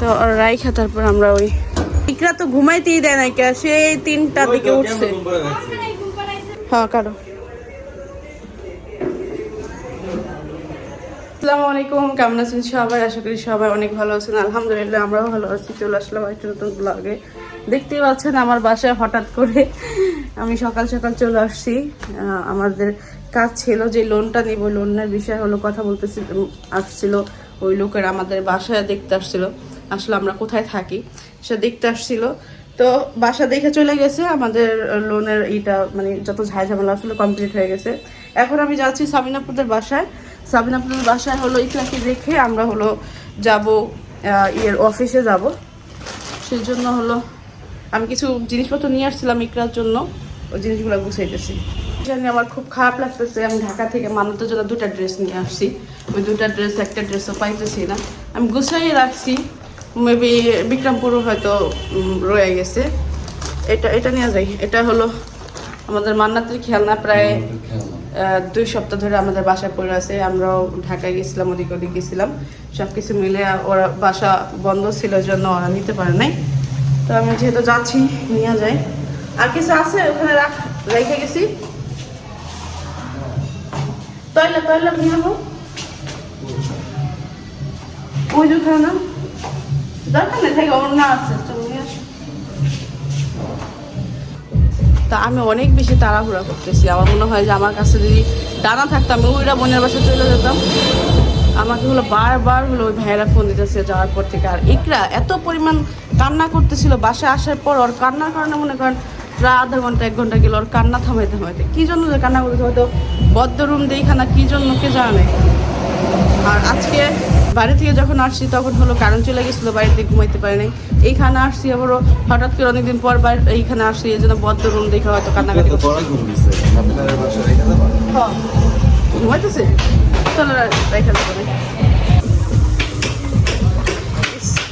তো রাইখা তারপর আমরা ওই ইকরা তো ঘুমাইতেই দেয় না কে সেই তিনটার দিকে উঠছে। হ্যাঁ কারও। আসসালামু আলাইকুম কেমন আছেন সবাই? আশা করি সবাই অনেক ভালো আছেন। আলহামদুলিল্লাহ আমরাও ভালো আছি। চলে আসলাম একটা নতুন ব্লগে দেখতেই পাচ্ছেন আমার বাসায় হঠাৎ করে আমি সকাল সকাল চলে আসছি। আহ, আমাদের কাজ ছিল যে লোনটা নিব। লোনের বিষয় হলো কথা বলতেছি আসছিল ওই লোকের আমাদের বাসায় দেখতে আসছিল। আসলে আমরা কোথায় থাকি, সে দেখতে আসছিল। তো বাসা দেখে চলে গেছে, আমাদের লোনের ইটা মানে যত ঝাই ঝামেলা আসলে কমপ্লিট হয়ে গেছে। এখন আমি যাচ্ছি সাবিনাপুরদের বাসায়। সাবিনাপুরের বাসায় হলো ইকলাকে দেখে আমরা হলো যাব ইয়ের অফিসে যাব। সেই জন্য হলো আমি কিছু জিনিসপত্র নিয়ে আসছিলাম ইকরার জন্য, ওই জিনিসগুলো গুছাইতেছি। জানি আমার খুব খারাপ লাগতেছে। আমি ঢাকা থেকে মানতের জন্য দুটা ড্রেস নিয়ে আসছি। ওই দুটা ড্রেস একটা ড্রেসও পাইতেছি না। আমি গুছাইয়ে রাখছি। মেবি বিক্রমপুরও হয়তো রয়ে গেছে। এটা এটা নিয়ে যাই। এটা হলো আমাদের মান্নাতের খেলনা প্রায় দুই সপ্তাহ ধরে আমাদের বাসায় পড়ে আছে। আমরাও ঢাকায় গেছিলাম ওদিক ওদিক গেছিলাম। সব কিছু মিলে ওরা বাসা বন্ধ ছিল জন্য ওরা নিতে পারে নাই। তো আমি যেহেতু যাচ্ছি নিয়ে যাই। আর কিছু আছে? ওখানে রাখ রেখে গেছি। তৈলা নিয়ে যাব ওই যে ওখানে না দরকার নেই থেকে নিয়ে আসো তা আমি অনেক বেশি তাড়াহুড়া করতেছি। আমার মনে হয় যে আমার কাছে যদি দানা থাকতো, আমি ওইটা বোনের বাসায় চলে যেতাম। আমাকে হলো বারবার হলো ওই ভাইয়েরা ফোন দিতেছে যাওয়ার পর থেকে। আর ইকরা এত পরিমাণ কান্না করতেছিল বাসায় আসার পর, ওর কান্নার কারণে মনে করেন প্রায় আধা ঘণ্টা, এক ঘণ্টা গেল, ওর কান্না থামাইতে থামাইতে। কী জন্য যে কান্না করতেছে হয়তো বদ্ধ রুম দেখা না কী জন্য কে জানে। আর আজকে বাড়ি থেকে যখন আসছি তখন হলো কারেন্ট চলে গেছিল বাড়িতে ঘুমাইতে পারি নাই। এইখানে আসছি আবারও হঠাৎ করে অনেকদিন পর এইখানে আসছি এই জন্য বদ্ধ রুম দেখে হয়তো কান্নাকাটি হ্যাঁ। ঘুমাইতেছে? চলো রেখে দেবো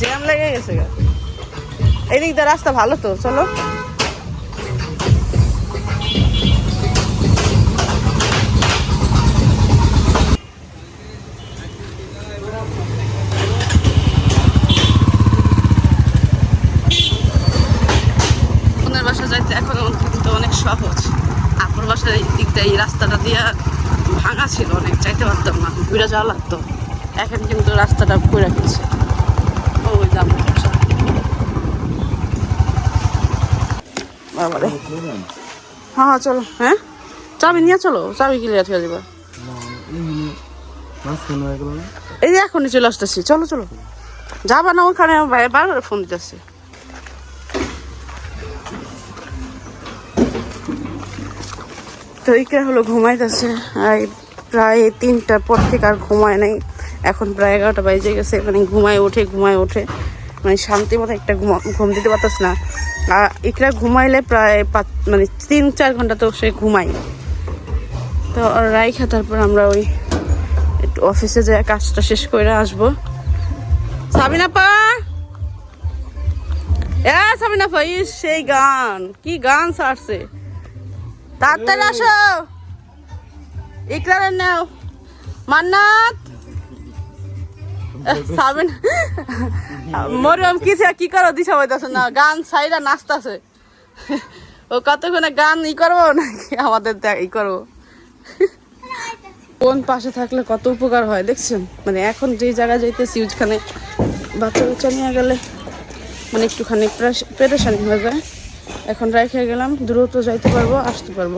জ্যাম লেগে গেছে গা। এদিক দিয়ে রাস্তা ভালো তো চলো। যাইতে এখন কিন্তু অনেক সহজ। আপুর বাসার এই দিক দিয়ে এই রাস্তাটা দিয়ে ভাঙা ছিল, অনেক যাইতে পারতাম না, ঘুরে যাওয়া লাগতো। এখন কিন্তু রাস্তাটা ঘুরে ফেলছে। ওই বাবারে হ্যাঁ চলো হ্যাঁ? চাবি নিয়ে চলো, চাবি ক্লিয়ার হয়ে যাবে এই এখনই চলে আসতেছি, চলো চলো। যাবা না ওখানে বারবার ফোন দিতেছে। তো ইকরা হলো ঘুমাইতেছে। আর প্রায় তিনটার পর থেকে আর ঘুমায় নাই। এখন প্রায় এগারোটা বাজে গেছে। মানে ঘুমায় ওঠে ঘুমায় ওঠে। মানে শান্তি মতো একটা ঘুমা ঘুম দিতে পারতাস না। আর ইকরা ঘুমাইলে প্রায় পাঁচ মানে তিন চার ঘণ্টা তো সে ঘুমায় তো রাইখা তারপর আমরা ওই একটু অফিসে যাই কাজটা শেষ করে আসব। সাবিনা পা এ সাবিনা পা ইস, সেই গান। কি গান ছাড়ছে? তাড়াতাড়ি আসো। ইকরার নাও। মান্নাত। সাবেন। মরিয়ম কি থা- কি করো? দিশা হইতাছে না গান সাইরা নাচতাছে। ও কতক্ষণে গান ই করব নাকি আমাদের ই করব? কোন পাশে থাকলে কত উপকার হয় দেখছেন? মানে এখন যে জায়গায় যাইতেছি ওইখানে বাচ্চা বাচ্চা নিয়ে গেলে মানে একটুখানি প্রেশানি হয়ে যায়। এখন রেখে গেলাম, দ্রুত যাইতে পারব, আসতে পারব।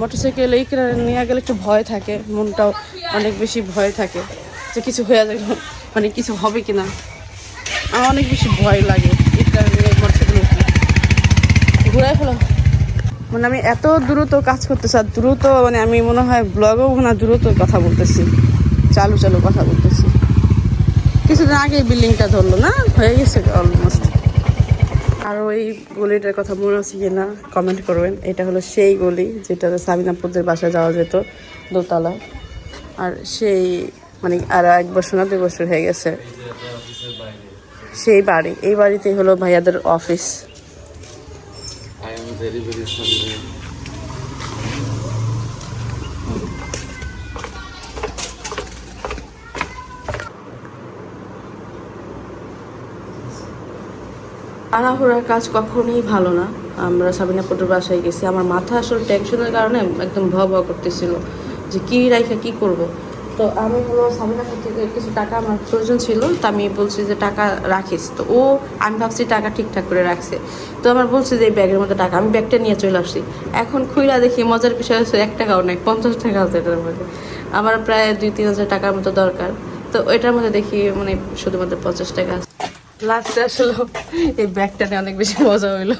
মোটরসাইকেল এই নিয়ে গেলে একটু ভয় থাকে, মনটাও অনেক বেশি ভয় থাকে যে কিছু হয়ে যাবে মানে কিছু হবে কি না আমার অনেক বেশি ভয় লাগে উঠলে ঘুরাই ফেলো। মানে আমি এত দ্রুত কাজ করতেছি, আর দ্রুত মানে আমি মনে হয় ব্লগেও না দ্রুত কথা বলতেছি, চালু চালু কথা বলতেছি। কিছুদিন আগে বিল্ডিংটা ধরলো না, হয়ে গেছে অলমোস্ট আর ওই গলিটার কথা মনে আছে কি না কমেন্ট করবেন। এটা হলো সেই গলি যেটাতে সাবিনাপুরদের বাসায় যাওয়া যেত, দোতলা। আর সেই মানে আর এক বছর না, দুই বছর হয়ে গেছে। সেই বাড়ি, এই বাড়িতেই হলো ভাইয়াদের অফিস আনাহুরার কাজ কখনোই ভালো না। আমরা সাবিনা পটুর বাসায় গেছি। আমার মাথা আসলে টেনশনের কারণে একদম ভয় ভয় করতেছিল যে কী রাইখা, কী করব। তো আমি হলো সাবিনা থেকে কিছু টাকা আমার প্রয়োজন ছিল, তো আমি বলছি যে টাকা রাখিস। তো ও, আমি ভাবছি টাকা ঠিকঠাক করে রাখছে। তো আমার বলছি যে এই ব্যাগের মধ্যে টাকা, আমি ব্যাগটা নিয়ে চলে আসছি। এখন খুইলা দেখি মজার বিষয় হচ্ছে এক টাকাও নেই, পঞ্চাশ টাকা আছে এটার মধ্যে। আমার প্রায় দুই তিন হাজার টাকার মতো দরকার। তো এটার মধ্যে দেখি মানে শুধুমাত্র পঞ্চাশ টাকা আছে। লাস্টে আসলে এই ব্যাগটা নিয়ে অনেক বেশি মজা হইল।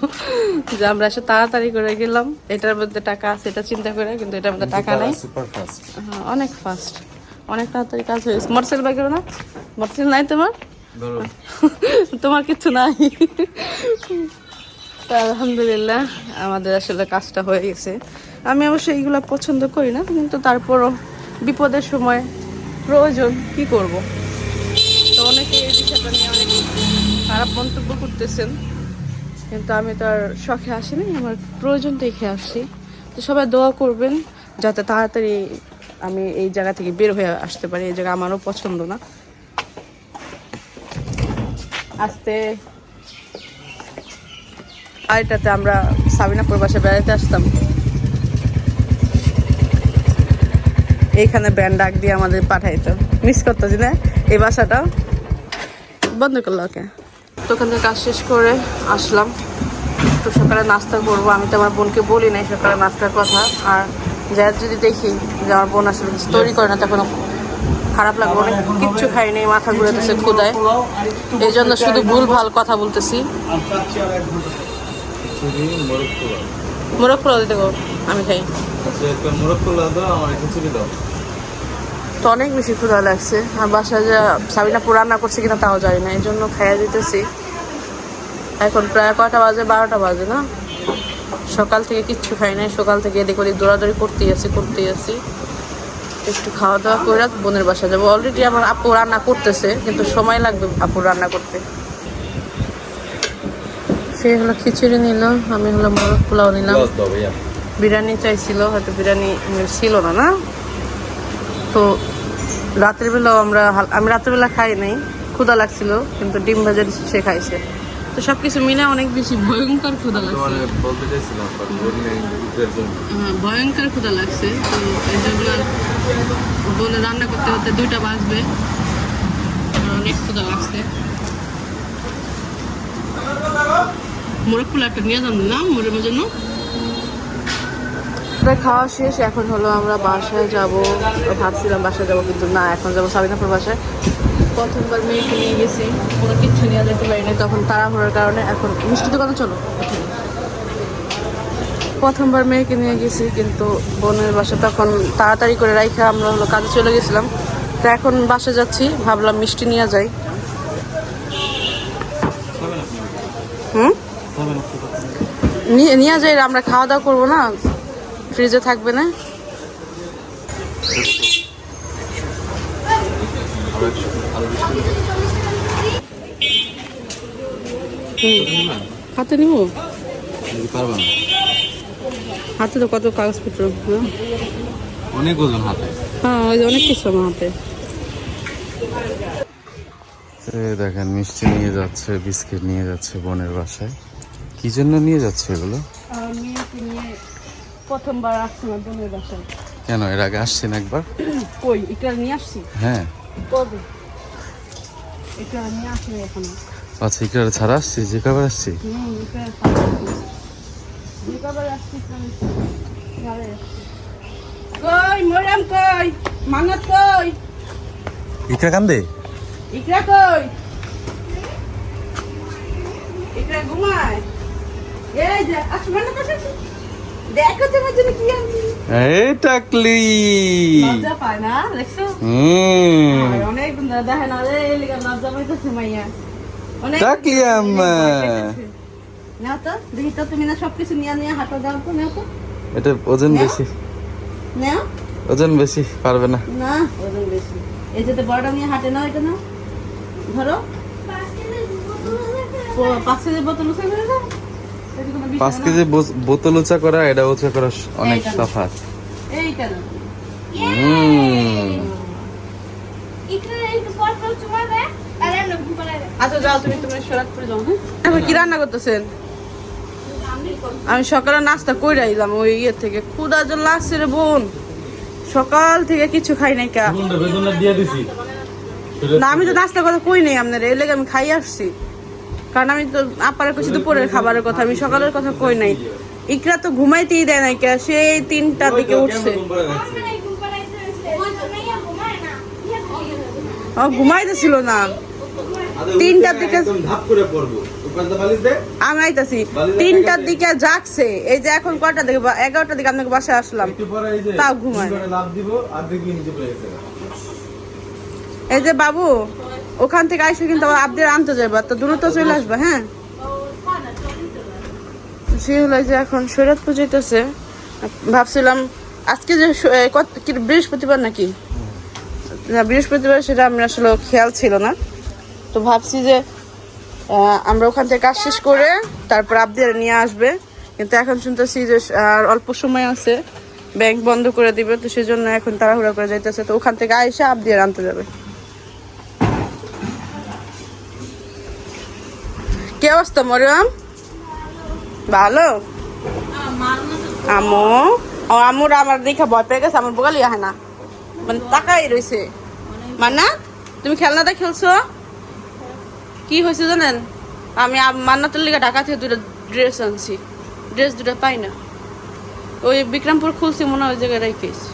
যে আমরা আসলে তাড়াতাড়ি করে গেলাম। এটার মধ্যে টাকা আছে এটা চিন্তা করে কিন্তু এটার মধ্যে টাকা নাই। হ্যাঁ, অনেক ফাস্ট অনেক তাড়াতাড়ি কাজ হয়েছে। মোটরসাইকেল বাইকের না? মোটরসাইকেল নাই তোমার? তোমার কিছু নাই। তা আলহামদুলিল্লাহ আমাদের আসলে কাজটা হয়ে গেছে। আমি অবশ্য এইগুলো পছন্দ করি না কিন্তু তারপরও বিপদের সময় প্রয়োজন কি করব? তো অনেকে এই বিষয়টা নিয়ে অনেক খারাপ মন্তব্য করতেছেন, কিন্তু আমি তো আর শখে আসিনি, আমার প্রয়োজন দেখে আসছি। তো সবাই দোয়া করবেন যাতে তাড়াতাড়ি আমি এই জায়গা থেকে বের হয়ে আসতে পারি, এই জায়গা আমারও পছন্দ না। আসতে আরেকটাতে আমরা সাবিনাপুর বাসে বেড়াতে আসতাম। এইখানে ব্যান্ড ডাক দিয়ে আমাদের পাঠাইতো। মিস করতো যে না? এই বাসাটা? বন্ধ করল, ওকে। ওখান থেকে কাজ শেষ করে আসলাম। তো সকালে নাস্তা করব। আমি তো আমার বোনকে বলি নাই সকালে নাস্তার কথা। আর যা যদি দেখি যে আমার বোন আসলে তৈরি করে না তখন খারাপ লাগবে অনেক কিচ্ছু খাইনি মাথা ঘুরেতেছে ক্ষুদায় এই জন্য শুধু ভুল ভালো কথা বলতেছি। মোরগ পোলাও দিতে আমি খাই। আচ্ছা মোরগ পোলাও দাও, আমার খিচুড়ি দাও। তো অনেক বেশি ক্ষুধা লাগছে। আর বাসায় যে সাবিনা রান্না করছে কিনা তাও জানি না এই জন্য খাইয়া দিতেছি। এখন প্রায় কয়টা বাজে? বারোটা বাজে না? সকাল থেকে কিচ্ছু খাই নাই। সকাল থেকে এদিক ওদিক দৌড়াদৌড়ি করতেই আছি করতেই আছি। একটু খাওয়া দাওয়া করে বোনের বাসা যাব। অলরেডি আমার আপু রান্না করতেছে কিন্তু সময় লাগবে আপু রান্না করতে। সে হলো খিচুড়ি নিল আমি হলো মোরগ পোলাও নিলাম। বিরিয়ানি চাইছিল হয়তো বিরিয়ানি ছিল না না? তো রাতের বেলাও আমরা আমি রাতের বেলা খাই নাই ক্ষুধা লাগছিল কিন্তু ডিম ভাজা সে খাইছে। তো সব কিছু মিলে অনেক বেশি ভয়ঙ্কর ক্ষুধা লাগছে। জন্য। হ্যাঁ, ভয়ঙ্কর ক্ষুধা লাগছে। তো এই জন্য বলে রান্না করতে করতে দুইটা বাজবে। অনেক ক্ষুধা লাগছে। মোরগ একটা নিয়ে যান না মোরের জন্য? আমরা খাওয়া শেষ এখন হলো আমরা বাসায় যাব। ভাবছিলাম বাসায় যাব কিন্তু না এখন যাব সাবিনাপুর বাসায়। প্রথমবার মেয়েকে নিয়ে গেছি কোনো কিচ্ছু নিয়ে যেতে পারিনি তখন তাড়াহুড়োর কারণে এখন মিষ্টি দোকানে চলো। প্রথমবার মেয়েকে নিয়ে গেছি কিন্তু বোনের বাসা তখন তাড়াতাড়ি করে রাইখা আমরা হলো কাজে চলে গেছিলাম। তো এখন বাসা যাচ্ছি ভাবলাম মিষ্টি নিয়ে যাই। হুম? নিয়ে নিয়ে যাই আমরা খাওয়া দাওয়া করব না? ফ্রিজে থাকবে না? হাতে নিব? পারবা না হাতে তো কত কাগজপত্র হ্যাঁ? অনেক ওজন হাতে। হ্যাঁ ওই অনেক কিছু আমার হাতে। দেখেন মিষ্টি নিয়ে যাচ্ছে বিস্কিট নিয়ে যাচ্ছে বোনের বাসায়। কি জন্য নিয়ে যাচ্ছে এগুলো? প্রথমবার আসছি আমার বোনের বাসায়। কেন এর আগে আসছেন একবার? কই এটা নিয়ে আসছি? হ্যাঁ। কবে? এটা নিয়ে আসলে এখনও। আচ্ছা ইকরার ছাড়া আসছি? যে কবার আসছি? কই মরিয়াম কই? মানত কই? ইকরা কান্দে? ইকরা কই? ইকরা ঘুমায়? এই যে আসমান পাশে দেখো তোমার জন্য কি আনছি। এই টাকলি লজ্জা পায় না দেখছ? হুম। অনেক দেখে না রে লিগা লজ্জা পাইতেছে মাইয়া। অনেক টাকলি আম্মা? নাও তো দেখি তো তুমি না সবকিছু নিয়ে নিয়ে হাঁটো দাও তো নাও তো। এটা ওজন বেশি। নাও। ওজন বেশি পারবে না। না ওজন বেশি। এই যে তো বড়টা নিয়ে হাঁটে নাও এটা নাও। ধরো। পাঁচ কেজির বোতল কোনো বিষয় পাঁচ কেজি বোতল উঁচা করা এটা উঁচা করা অনেক তফাৎ. আচ্ছা হ্যাঁ? কি রান্না করতেছেন? আমি সকালে নাস্তা কইরা আইলাম ওই ইয়ে থেকে। ক্ষুদা জল লাগছে রে বোন। সকাল থেকে কিছু খাই নাই কা। না আমি তো নাস্তা কথা কই নাই আপনার এর লেগে আমি খাই আসছি। কারণ আমি তো আপারের কিছু দুপুরের খাবারের কথা আমি সকালের কথা কই নাই। ইকরা তো ঘুমাইতেই দেয় নাই কে সেই তিনটার দিকে উঠছে। ও ঘুমাইতেছিল না। তিনটার দিকে আমি আইতাছি। তিনটার দিকে জাগছে। এই যে এখন কয়টার দিকে এগারোটার দিকে আপনাকে বাসায় আসলাম। তাও ঘুমায়। গেছে। এই যে বাবু ওখান থেকে আইসে কিন্তু আবার আপদের আনতে যাবে তো দ্রুত চলে আসবে হ্যাঁ? সে হলো যে এখন শরৎ পুজোতেছে ভাবছিলাম, আজকে যে বৃহস্পতিবার নাকি? বৃহস্পতিবার সেটা আমরা আসলে খেয়াল ছিল না। তো ভাবছি যে আমরা ওখান থেকে কাজ শেষ করে তারপর আপদের নিয়ে আসবে। কিন্তু এখন শুনতেছি যে আর অল্প সময় আছে, ব্যাংক বন্ধ করে দিবে, তো সেজন্য এখন তাড়াহুড়া করে যাইতেছে। তো ওখান থেকে আইসা আপদের আনতে যাবে। কি অবস্থা, মরিয়াম? ভালো? আমো? ও, আমুর আমার দেখা ভয় পেয়ে গেছে, আমার বগালি আহে না। মানে তাকাই রয়েছে। মান্না, তুমি খেলনাটা খেলছো? কি হয়েছে জানেন? আমি মান্নাতের লিগে ঢাকা থেকে দুটো ড্রেস আনছি। ড্রেস দুটো পাই না। ওই বিক্রমপুর খুলছি মনে হয় ওই জায়গায় রেখেছি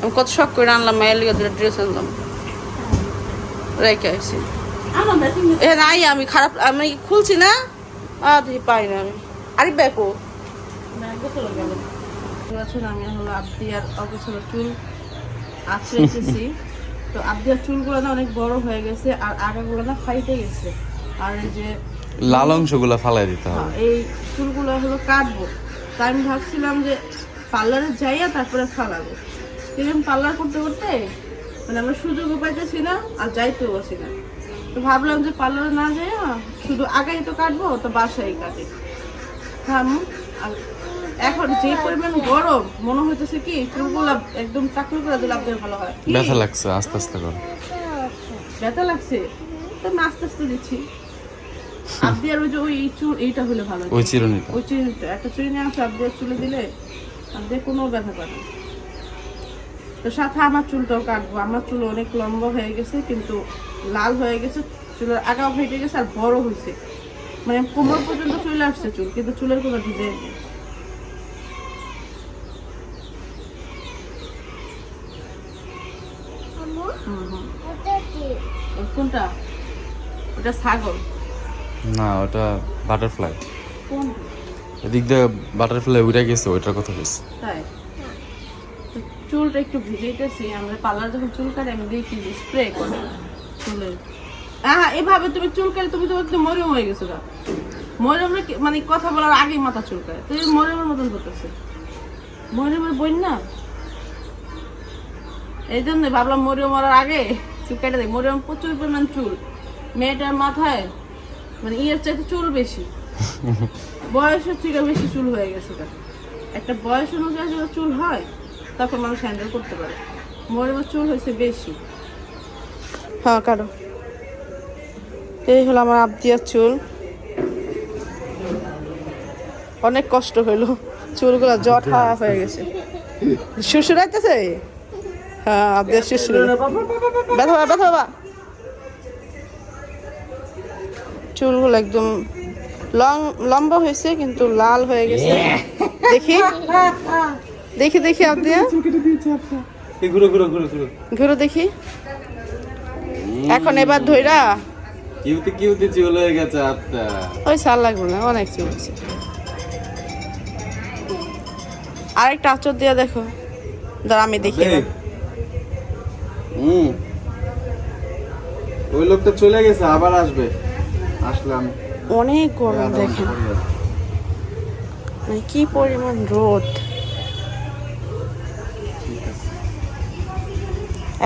আমি কত শখ করে আনলাম, মায়ের লিগে দুটো ড্রেস আনলাম। রেখে আসছি এ নাই আমি খারাপ আমি খুলছি না। দেখি পাই না আমি। আরে ব্যাকো। আমি হলো আবদিয়ার অগোছালো চুল তো আবদিয়ার চুলগুলো না অনেক বড় হয়ে গেছে আর আগাগুলো না ফাইটে গেছে। আর এই যে লাল অংশগুলো ফালাই দিতে হ্যাঁ, হবে এই চুলগুলো হলো কাটবো। তাই আমি ভাবছিলাম যে পার্লারে যাইয়া তারপরে ফালাবো। কিন্তু পার্লার করতে করতে মানে আমরা সুযোগও পাইতেছি না আর যাইতেও পারছি না। তো ভাবলাম যে পার্লারে না যাইয়া শুধু আগেই তো কাটবো তো বাসায় কাটে। হ্যাঁ এখন যে পরিমাণ গরম মনে হইতেছে কি চুলগুলো একদম টাকলু করে দিলে আপনার ভালো হয়। ব্যথা লাগছে আস্তে আস্তে করে। ব্যথা লাগছে? তো আমি আস্তে আস্তে দিচ্ছি আপনি আর ওই যে ওই চুল এইটা হলে ভালো। ওই চিরুনিটা। ওই চিরুনিটা একটা চিরুনি আছে আপনি চুলে দিলে আপনি কোনো ব্যথা পায় না। তো সাথে আমার চুলটাও কাটবো। আমার চুল অনেক লম্বা হয়ে গেছে কিন্তু লাল হয়ে গেছে চুলের আগাও ফেটে গেছে আর বড় হয়েছে। মানে কোমর পর্যন্ত চলে আসছে চুল কিন্তু চুলের কোনো ডিজাইন নেই। কোনটা? ওটা ছাগল। না ওটা বাটারফ্লাই কোন এদিক দিয়ে বাটারফ্লাই উড়ে গেছে ওইটার কথা বলছি তাই? চুলটা একটু ভিজাইতেছি আমরা পার্লার যখন চুল কাটে আমি দেখি যে স্প্রে করে চুলের হ্যাঁ এভাবে তুমি চুল কাটে তুমি তো একটু মরিয়ম হয়ে গেছো গা। মরিয়মের মানে কথা বলার আগেই মাথা চুলকায় তুই মরিয়মের মতন করতেছে। মরিয়মের বই না? এই জন্য ভাবলাম মরিয়ম মরার আগে চুল কেটে দেয় মরিয়ম প্রচুর পরিমাণ চুল। মেয়েটার মাথায় মানে ইয়ের চাইতে চুল বেশি। বয়সের থেকে বেশি চুল হয়ে গেছে একটা বয়স অনুযায়ী চুল হয় তখন মানুষ হ্যান্ডেল করতে পারে। মরিয়মের চুল হয়েছে বেশি। হ্যাঁ কারও এই হলো আমার আবদিয়ার চুল। অনেক কষ্ট হইল। চুলগুলো জটা হয়ে গেছে। শ্বশুর আইতেছে? হ্যাঁ আবদিয়ার শ্বশুর ব্যথা বাবা ব্যথা বাবা। চুলগুলো একদম লং লম্বা হয়েছে কিন্তু লাল হয়ে গেছে। দেখি। দেখি দেখি আপনি? ঘুরো ঘুরো ঘুরো ঘুরো। ঘুরে দেখি। এখন এবার ধইরা? কিউতে কিউতে চলে হয়ে গেছে আপনার ওই সার লাগবে না অনেক চুল আছে আরেকটা আচর দিয়ে দেখো। দাঁড়া আমি দেখি। হুম ওই লোকটা চলে গেছে আবার আসবে। আসলাম। অনেক গরম দেখেন। মানে কি পরিমাণ রোদ।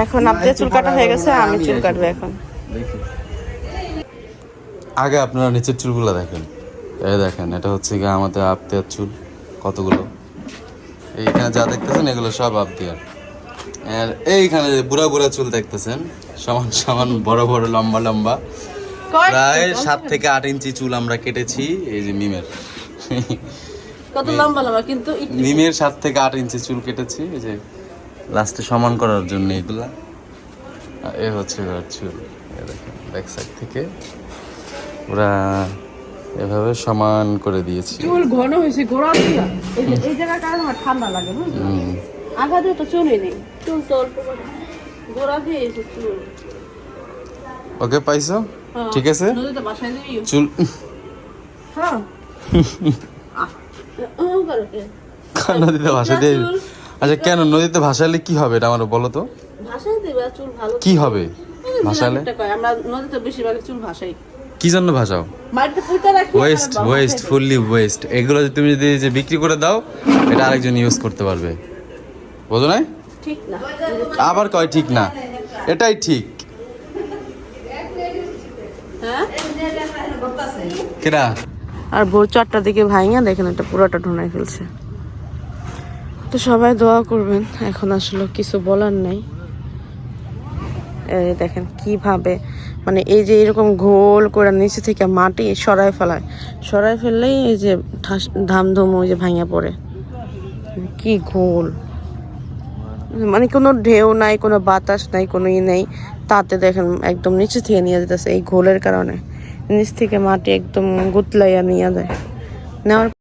এখন আপনার চুল কাটা হয়ে গেছে আমি চুল কাটবো এখন। আগে আপনারা নিচের চুলগুলো দেখেন। এই দেখেন এটা হচ্ছে গিয়ে আমাদের আপতিয়ার চুল কতগুলো? এইখানে যা দেখতেছেন এগুলো সব আপতিয়ার আর এইখানে যে বুড়া বুড়া চুল দেখতেছেন সমান সমান বড় বড় লম্বা লম্বা। প্রায় সাত থেকে আট ইঞ্চি চুল আমরা কেটেছি এই যে মিমের। কত লম্বা লম্বা কিন্তু মিমের সাত থেকে আট ইঞ্চি চুল কেটেছি এই যে লাস্টে সমান করার জন্য এগুলা এ হচ্ছে ওর চুল এ দেখেন ব্যাক সাইড থেকে ওরা এভাবে সমান করে দিয়েছি চুল ঘন হয়েছে দিয়া এই যে এই জায়গাটা আমার ঠান্ডা লাগে বুঝলি আগা দিয়ে তো চুলই নেই চুল তো অল্প করে। গোড়া দিয়ে চুল ওকে পাইছো হ্যাঁ। ঠিক আছে চুল হ্যাঁ আহ, ও করে কে? দিয়ে চুল। আচ্ছা কেন? নদীতে ভাসালে কি হবে এটা আমার বলো তো। ভাসায় দিবা চুল ভালো কি হবে? ভাসালে আমরা নদীতে বেশিরভাগ চুল ভাসাই। কি জন্য ভাসাও? ওয়েস্ট আর ওয়েস্ট ফুললি ওয়েস্ট এগুলো যদি তুমি যদি যে বিক্রি করে দাও এটা আরেকজন ইউজ করতে পারবে। বোঝো না দিই। ঠিক না। আবার কয় ঠিক না? এটাই ঠিক। হ্যাঁ? কেনা আর ভোর চারটার দিকে ভাইঙা দেখেন এটা পুরোটা ঢোনায় ফেলছে। তো সবাই দোয়া করবেন। এখন আসলে কিছু বলার নাই। দেখেন কীভাবে মানে এই যে এরকম গোল করে নিচে থেকে মাটি সরাই ফেলায়। সরাই ফেললেই এই যে ঠাস- ধামধুম ওই যে ভাঙা পড়ে। কি গোল। মানে কোনো ঢেউ নাই, কোনো বাতাস নাই, কোনো ই নেই। তাতে দেখেন একদম নিচে থেকে নিয়ে যেতেছে এই ঘোলের কারণে। নিচ থেকে মাটি একদম গুতলাইয়া নিয়ে যায়। নেওয়ার